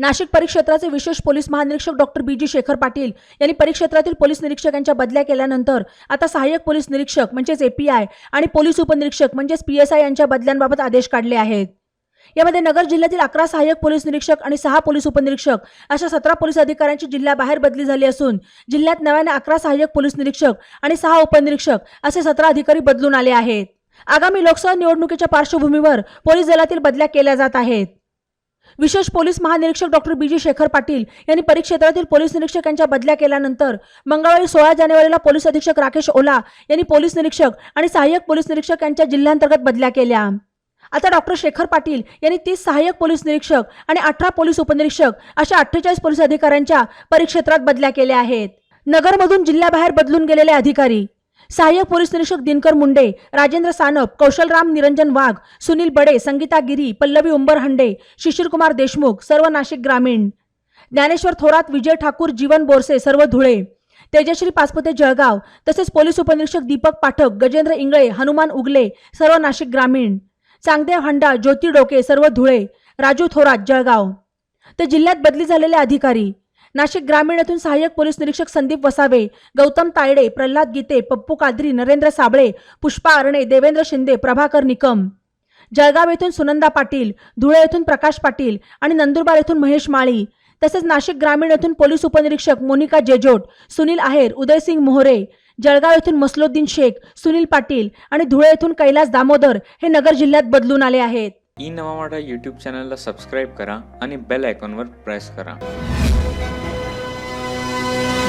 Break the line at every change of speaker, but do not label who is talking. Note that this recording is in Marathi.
नाशिक परिक्षेत्राचे विशेष पोलीस महानिरीक्षक doctor B G Shekhar Patil यांनी परिक्षेत्रातील पोलीस निरीक्षक यांच्या बदल्या केल्यानंतर आता सहाय्यक पोलीस निरीक्षक म्हणजेच एपीआय आणि पोलीस उपनिरीक्षक म्हणजेच पीएसआय यांच्या बदल्यांबाबत आदेश काढले आहेत. यामध्ये नगर जिल्ह्यातील अकरा सहाय्यक पोलीस निरीक्षक आणि सहा पोलीस उपनिरीक्षक अशा सतरा पोलीस अधिकाऱ्यांची जिल्ह्याबाहेर बदली झाली असून जिल्ह्यात नव्याने अकरा सहाय्यक पोलीस निरीक्षक आणि सहा उपनिरीक्षक असे सतरा अधिकारी बदलून आले आहेत. आगामी लोकसभा निवडणुकीच्या पार्श्वभूमीवर पोलीस दलातील बदल्या केल्या जात आहेत. विशेष पोलीस महानिरीक्षक doctor B G Shekhar Patil यांनी परिक्षेत्रातील पोलीस निरीक्षक यांच्या बदल्या केल्यानंतर मंगळवारी सोळा जानेवारीला पोलीस अधीक्षक राकेश ओला यांनी पोलीस निरीक्षक आणि सहाय्यक पोलीस निरीक्षक यांच्या जिल्ह्यांतर्गत बदल्या केल्या. आता डॉक्टर शेखर पाटील यांनी तीस सहाय्यक पोलीस निरीक्षक आणि अठरा पोलीस उपनिरीक्षक अशा अठ्ठेचाळीस पोलीस अधिकाऱ्यांच्या परिक्षेत्रात बदल्या केल्या आहेत. नगरमधून जिल्ह्याबाहेर बदलून गेलेले अधिकारी सहाय्यक पोलीस निरीक्षक दिनकर मुंडे राजेंद्र सानप कौशलराम निरंजन वाघ सुनील बडे संगीता गिरी पल्लवी उंबरहंडे शिशिरकुमार देशमुख सर्व नाशिक ग्रामीण. ज्ञानेश्वर थोरात विजय ठाकूर जीवन बोरसे सर्व धुळे. तेजश्री पाचपुते जळगाव तसेच पोलीस उपनिरीक्षक दीपक पाठक गजेंद्र इंगळे हनुमान उगले सर्व नाशिक ग्रामीण. चांगदेव हंडा ज्योती डोके सर्व धुळे. राजू थोरात जळगाव. ते जिल्ह्यात बदली झालेले अधिकारी. नाशिक ग्रामीण येथून सहाय्यक पोलीस निरीक्षक संदीप वसावे गौतम तायडे प्रल्हाद गीते पप्पू कादरी नरेंद्र साबळे पुष्पा अर्णे देवेंद्र शिंदे प्रभाकर निकम. जळगाव येथून सुनंदा पाटील धुळे येथून प्रकाश पाटील आणि नंदुरबार येथून महेश माळी. तसेच नाशिक ग्रामीण येथून पोलीस उपनिरीक्षक मोनिका जेजोट सुनील आहेर उदयसिंग मोहरे जळगाव येथून मसलोद्दीन शेख सुनील पाटील आणि धुळे येथून कैलास दामोदर हे नगर जिल्ह्यात बदलून आले आहेत.
ई नवा मराठा यूट्यूब चॅनलला सबस्क्राईब करा आणि बेल आयकॉनवर प्रेस करा. Thank you.